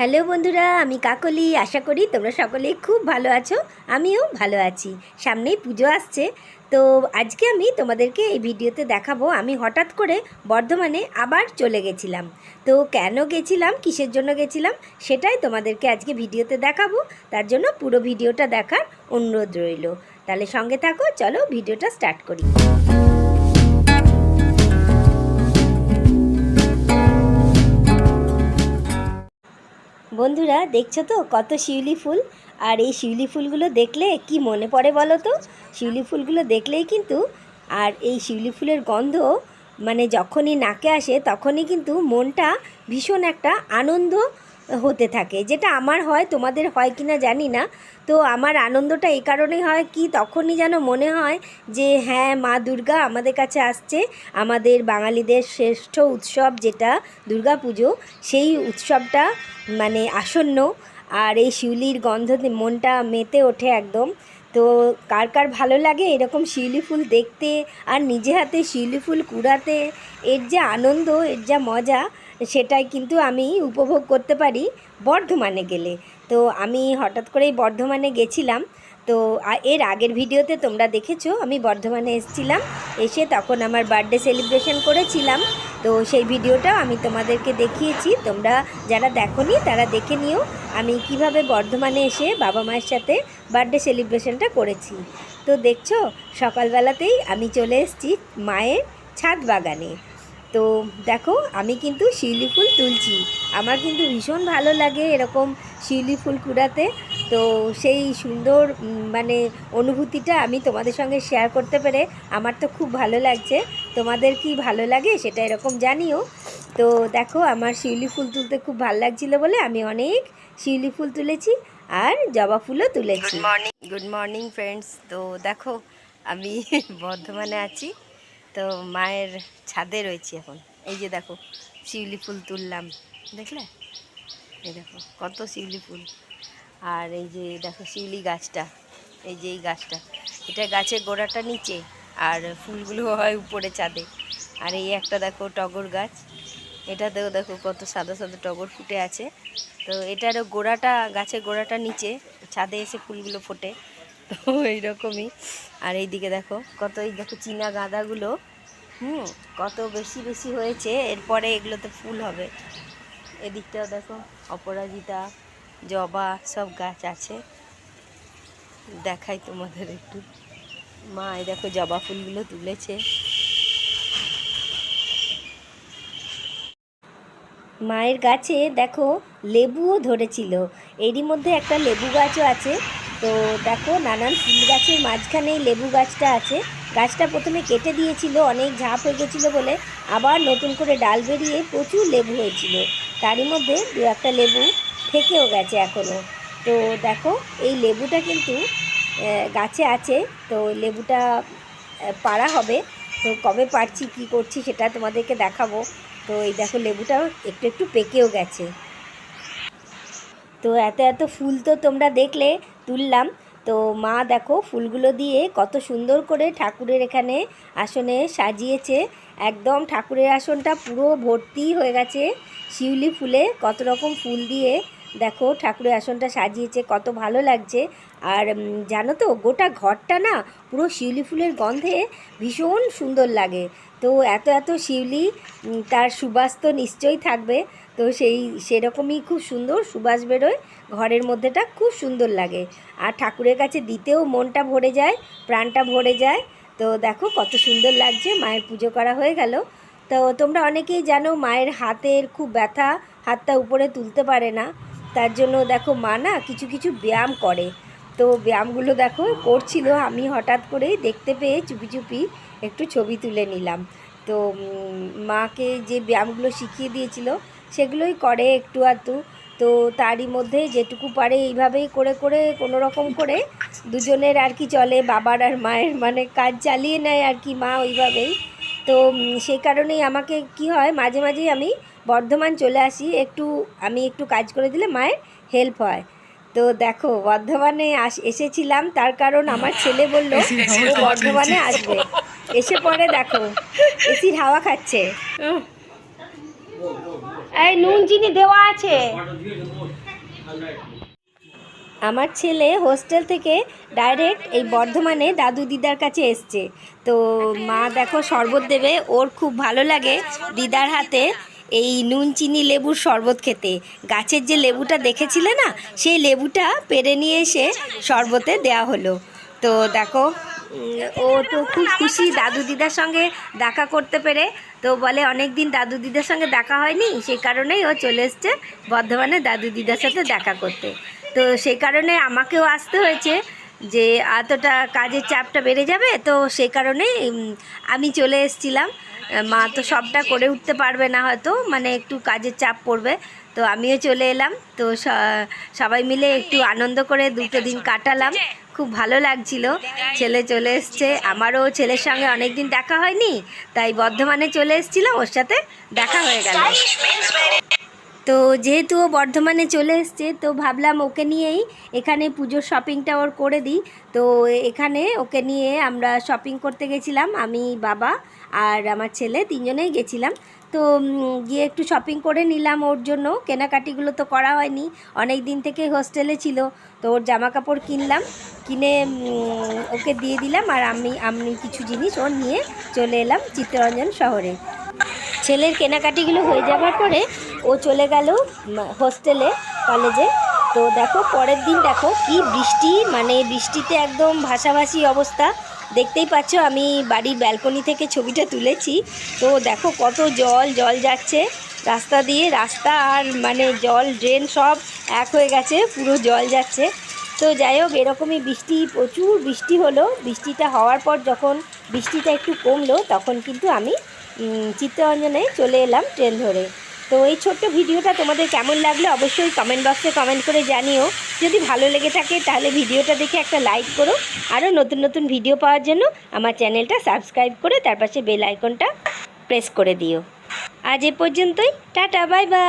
Hello বন্ধুরা, আমি কাকলি। আশা করি তোমরা সকলেই খুব ভালো আছো। আমিও ভালো আছি। সামনেই পুজো আসছে। তো আজকে আমি তোমাদেরকে এই ভিডিওতে দেখাবো, আমি হঠাৎ করে বর্ধমানে আবার চলে গেছিলাম। তো কেন গেছিলাম, কিসের জন্য গেছিলাম, সেটাই তোমাদেরকে আজকে ভিডিওতে দেখাবো। তার জন্য পুরো ভিডিওটা দেখার অনুরোধ রইল। তাহলে সঙ্গে থাকো, চলো ভিডিওটা স্টার্ট করি। বন্ধুরা, দেখছ তো কত শিউলি ফুল? আর এই শিউলি ফুলগুলো দেখলে কি মনে পড়ে বলো তো? শিউলি ফুলগুলো দেখলেই কিন্তু, আর এই শিউলি ফুলের গন্ধ মানে যখনই নাকে আসে, তখনই কিন্তু মনটা ভীষণ একটা আনন্দ হতে থাকে। যেটা আমার হয়, তোমাদের হয় কি না জানি না। তো আমার আনন্দটা এই কারণেই হয় কি, তখনই যেন মনে হয় যে হ্যাঁ মা দুর্গা আমাদের কাছে আসছে। আমাদের বাঙালিদের শ্রেষ্ঠ উৎসব যেটা দুর্গা পুজো সেই উৎসবটা মানে আসন্ন। আর এই শিউলির গন্ধ মনটা মেতে ওঠে একদম। তো কার কার ভালো লাগে এরকম শিউলি ফুল দেখতে, আর নিজে হাতে শিউলি ফুল কুড়াতে, এর যে আনন্দ, এর যা মজা সেটাই কিন্তু আমি উপভোগ করতে পারি বর্ধমানে গেলে। তো আমি হঠাৎ করেই বর্ধমানে গেছিলাম। তো এর আগের ভিডিওতে তোমরা দেখেছ, আমি বর্ধমানে এসেছিলাম। এসে তখন আমার বার্থডে সেলিব্রেশন করেছিলাম। তো সেই ভিডিওটা আমি তোমাদেরকে দেখিয়েছি। তোমরা যারা দেখোনি, তারা দেখে নিও আমি কীভাবে বর্ধমানে এসে বাবা মায়ের সাথে বার্থডে সেলিব্রেশনটা করেছি। তো দেখছ, সকালবেলাতেই আমি চলে এসেছি মায়ের ছাদ বাগানে। তো দেখো, আমি কিন্তু শিউলি ফুল তুলছি। আমার কিন্তু ভীষণ ভালো লাগে এরকম শিউলি ফুল কুড়াতে। তো সেই সুন্দর মানে অনুভূতিটা আমি তোমাদের সঙ্গে শেয়ার করতে পেরে আমার তো খুব ভালো লাগছে। তোমাদের কি ভালো লাগে সেটা এরকম জানিও। তো দেখো, আমার শিউলি ফুল তুলতে খুব ভালো লাগছিল বলে আমি অনেক শিউলি ফুল তুলেছি আর জবা ফুলও তুলেছি। Good morning good morning friends তো দেখো, আমি বর্ধমানে আছি। তো মায়ের ছাদে রয়েছি এখন। এই যে দেখো, শিউলি ফুল তুললাম। দেখলে? এই দেখো, কত শিউলি ফুল। আর এই যে দেখো শিউলি গাছটা, এই যে এই গাছটা। এটা গাছের গোড়াটা নিচে, আর ফুলগুলো হয় উপরে ছাদে। আর এই একটা দেখো টগর গাছ। এটাতেও দেখো কত সাদা সাদা টগর ফুটে আছে। তো এটারও গোড়াটা গাছের গোড়াটা নিচে, ছাদে এসে ফুলগুলো ফোটে। তো এইরকমই। আর এইদিকে দেখো, কত এই দেখো চীনা গাঁদাগুলো, হুম, কত বেশি বেশি হয়েছে, এরপরে এগুলোতে ফুল হবে। এদিকটাও দেখো, অপরাজিতা, জবা, সব গাছ আছে। দেখাই তোমাদের একটু। মা, এই দেখো জবা ফুলগুলো তুলেছে। মায়ের গাছে দেখো লেবুও ধরেছিল। এরই মধ্যে একটা লেবু গাছও আছে। তো দেখো নানান ফুল গাছের মাঝখানে লেবু গাছটা আছে। গাছটা প্রথমে কেটে দিয়েছিল, অনেক ঝাঁপ হয়ে গেছিল বলে আবার নতুন করে ডাল বেরিয়ে প্রচুর লেবু হয়েছিল। তারই মধ্যে দু একটা লেবু থেকেও গেছে এখনও তো দেখো, এই লেবুটা কিন্তু গাছে আছে, তো লেবুটা পাড়া হবে। তো কবে পারছি কি করছি সেটা তোমাদেরকে দেখাবো। তো এই দেখো লেবুটা একটু একটু পেকেও গেছে। তো এত এত ফুল তো তোমরা দেখলে তুললাম। তো মা দেখো ফুলগুলো দিয়ে কত সুন্দর করে ঠাকুরের এখানে আসনে সাজিয়েছে। একদম ঠাকুরের আসনটা পুরো ভর্তি হয়ে গেছে শিউলি ফুলে। কত রকম ফুল দিয়ে দেখো ঠাকুরের আসনটা সাজিয়েছে, কত ভালো লাগছে। আর জানো তো গোটা ঘরটা না পুরো শিউলি ফুলের গন্ধে ভীষণ সুন্দর লাগে। তো এত এত শিউলি তার সুবাস তো নিশ্চয়ই থাকবে। তো সেই, সেরকমই খুব সুন্দর সুবাস বেরোয়। ঘরের মধ্যেটা খুব সুন্দর লাগে। আর ঠাকুরের কাছে দিতেও মনটা ভরে যায়, প্রাণটা ভরে যায়। তো দেখো কত সুন্দর লাগছে, মায়ের পুজো করা হয়ে গেল। তো তোমরা অনেকেই জানো মায়ের হাতের খুব ব্যথা, হাতটা উপরে তুলতে পারে না। তার জন্য দেখো মা না কিছু কিছু ব্যায়াম করে। তো ব্যায়ামগুলো দেখো করছিল, আমি হঠাৎ করেই দেখতে পেয়ে চুপি চুপি একটু ছবি তুলে নিলাম। তো মাকে যে ব্যায়ামগুলো শিখিয়ে দিয়েছিল সেগুলোই করে একটু আধটু। তো তারই মধ্যে যেটুকু পারে এইভাবেই করে করে কোনো রকম করে দুজনের আর কি চলে বাবার আর মায়ের মানে কাজ চালিয়ে নেয় আর কি মা ওইভাবেই। তো সেই কারণেই আমাকে কি হয় মাঝে মাঝেই আমি বর্ধমান চলে আসি একটু আমি একটু কাজ করে দিলে মায়ের হেল্প হয়। তো দেখো বর্ধমানে আস এসেছিলাম তার কারণ আমার ছেলে বলল ও বর্ধমানে আসবে। এসে পরে দেখো এসির হাওয়া খাচ্ছে। এই নুন চিনি দেওয়া আছে। আমার ছেলে হোস্টেল থেকে ডাইরেক্ট এই বর্ধমানে দাদু দিদার কাছে এসছে। তো মা দেখো শরবত দেবে, ওর খুব ভালো লাগে দিদার হাতে এই নুন চিনি লেবুর শরবত খেতে। গাছের যে লেবুটা দেখেছিলে না, সেই লেবুটা পেরে নিয়ে এসে শরবতে দেওয়া হলো। তো দেখো ও তো খুব খুশি দাদু দিদার সঙ্গে দেখা করতে পেরে। তো বলে অনেক দিন দাদু দিদার সঙ্গে দেখা হয়নি, সেই কারণেই ও চলে এসছে বর্ধমানে দাদু দিদার সাথে দেখা করতে। তো সেই কারণে আমাকেও আসতে হয়েছে। যে এতটা কাজের চাপটা বেড়ে যাবে, তো সেই কারণে আমি চলে এসেছিলাম। মা তো সবটা করে উঠতে পারবে না হয়তো মানে একটু কাজের চাপ পড়বে। তো আমিও চলে এলাম। তো স- সবাই মিলে একটু আনন্দ করে দুটো দিন কাটালাম। খুব ভালো লাগছিল। ছেলে চলে এসছে। আমারও ছেলের সঙ্গে অনেক দিন দেখা হয়নি, তাই বর্ধমানে চলে এসেছিলাম। ওর সাথে দেখা হয়ে গেল। তো যেহেতু ও বর্ধমানে চলে এসছে, তো ভাবলাম ওকে নিয়েই এখানে পুজোর শপিংটা ওর করে দিই। তো এখানে ওকে নিয়ে আমরা শপিং করতে গেছিলাম, আমি, বাবা আর আমার ছেলে তিনজনেই গেছিলাম। তো গিয়ে একটু শপিং করে নিলাম ওর জন্য, কেনাকাটিগুলো তো করা হয়নি, অনেক দিন থেকে হোস্টেলে ছিল। তো ওর জামা কাপড় কিনলাম, কিনে ওকে দিয়ে দিলাম আর আমি আমি কিছু জিনিস ওর নিয়ে চলে এলাম চিত্তরঞ্জন শহরে। ছেলের কেনাকাটিগুলো হয়ে যাওয়ার পরে ও চলে গেল হোস্টেলে কলেজে তো দেখো, পরের দিন দেখো কি বৃষ্টি মানে বৃষ্টিতে একদম ভাসাভাসি অবস্থা। দেখতেই পাচ্ছ, আমি বাড়ির ব্যালকনি থেকে ছবিটা তুলেছি। তো দেখো কত জল জল যাচ্ছে। রাস্তা দিয়ে রাস্তা আর মানে জল ড্রেন সব এক হয়ে গেছে, পুরো জল যাচ্ছে। তো যাই হোক, এরকমই বৃষ্টি, প্রচুর বৃষ্টি হলো। বৃষ্টিটা হওয়ার পর যখন বৃষ্টিটা একটু কমলো, তখন কিন্তু আমি চিত্তরঞ্জনে চলে এলাম ট্রেন ধরে। তো এই ছোট্ট ভিডিওটা তোমাদের কেমন লাগল অবশ্যই কমেন্ট বক্সে কমেন্ট করে জানিও। যদি ভালো লেগে থাকে তাহলে ভিডিওটা দেখে একটা লাইক করো। আরও নতুন নতুন ভিডিও পাওয়ার জন্য আমার চ্যানেলটা সাবস্ক্রাইব করে তার পাশে বেল আইকনটা প্রেস করে দিও। আজ এ পর্যন্তই। Tata bye bye